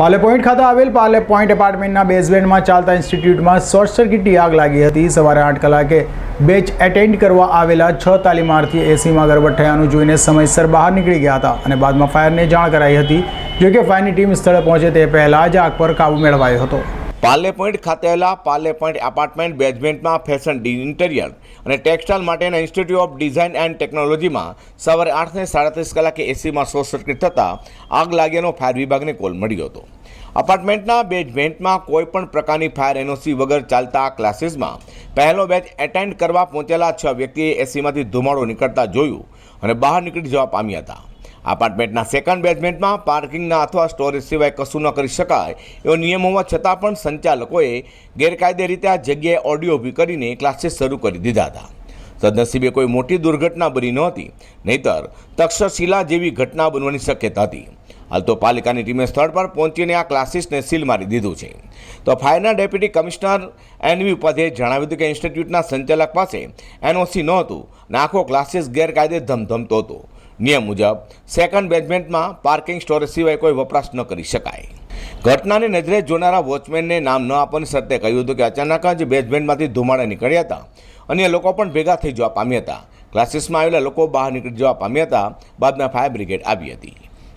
પાલે point ખાતે આવેલ પાલે point એપાર્ટમેન્ટના બેઝમેન્ટમાં ચાલતા ઇન્સ્ટિટ્યૂટમાં શોર્ટ સર્કિટની આગ લાગી હતી. સવારે આઠ કલાકે બેચ એટેન્ડ કરવા આવેલા છ તાલીમાર્થી એસીમાં ગરબડ થયાનું જોઈને સમયસર બહાર નીકળી ગયા હતા અને બાદમાં ફાયરને જાણ કરાઈ હતી. જોકે ફાયરની ટીમ સ્થળે પહોંચે તે પહેલાં જ આગ પર કાબુ મેળવાયો હતો. પાર્લે પોઈન્ટ ખાતે આવેલા પાર્લે પોઈન્ટ એપાર્ટમેન્ટ બેઝમેન્ટમાં ફેશન ઇન્ટિરિયર અને ટેક્સટાઇલ માટેના ઇન્સ્ટિટ્યૂટ ઓફ ડિઝાઇન એન્ડ ટેકનોલોજીમાં સવારે આઠને સાડત્રીસ કલાકે એસીમાં શોર્ટ સર્કિટ થતાં આગ લાગ્યાનો ફાયર વિભાગને કોલ મળ્યો હતો. અપાર્ટમેન્ટના બેઝમેન્ટમાં કોઈ પણ પ્રકારની ફાયર એનઓસી વગર ચાલતા ક્લાસીસમાં પહેલો બેચ એટેન્ડ કરવા પહોંચેલા છ વ્યક્તિએ એસીમાંથી ધુમાડો નીકળતા જોયું અને બહાર નીકળી જવા પામ્યા હતા. અપાર્ટમેન્ટના સેકન્ડ બેઝમેન્ટમાં પાર્કિંગના અથવા સ્ટોરેજ સિવાય કશું ન કરી શકાય એવો નિયમ હોવા છતાં પણ સંચાલકોએ ગેરકાયદે રીતે આ જગ્યાએ ઓડિયો ઊભી કરીને ક્લાસીસ શરૂ કરી દીધા હતા. સદનસીબે કોઈ મોટી દુર્ઘટના બની નહોતી, નહીતર તક્ષશિલા જેવી ઘટના બનવાની શક્યતા હતી. હાલ તો પાલિકાની ટીમે સ્થળ પર પહોંચીને આ ક્લાસીસને સીલ મારી દીધું છે. તો ફાયરના ડેપ્યુટી કમિશનર એનવી ઉપાધ્યાયે જણાવ્યું હતું કે ઇન્સ્ટિટ્યૂટના સંચાલક પાસે એનઓસી નહોતું અને આખો ક્લાસીસ ગેરકાયદે ધમધમતો હતો. નિયમ મુજબ, સેકન્ડ બેઝમેન્ટમાં પાર્કિંગ સ્ટોરેજ સિવાય કોઈ વપરાશ ન કરી શકાય. ઘટનાને નજરે જોનારા વોચમેનને નામ ન આપવાની શરતે કહ્યું હતું કે અચાનક જ બેઝમેન્ટમાંથી ધુમાડા નીકળ્યા હતા. અન્ય લોકો પણ ભેગા થઈ જવા પામ્યા હતા. ક્લાસીસમાં આવેલા લોકો બહાર નીકળી જવા પામ્યા હતા. બાદમાં ફાયર બ્રિગેડ આવી હતી.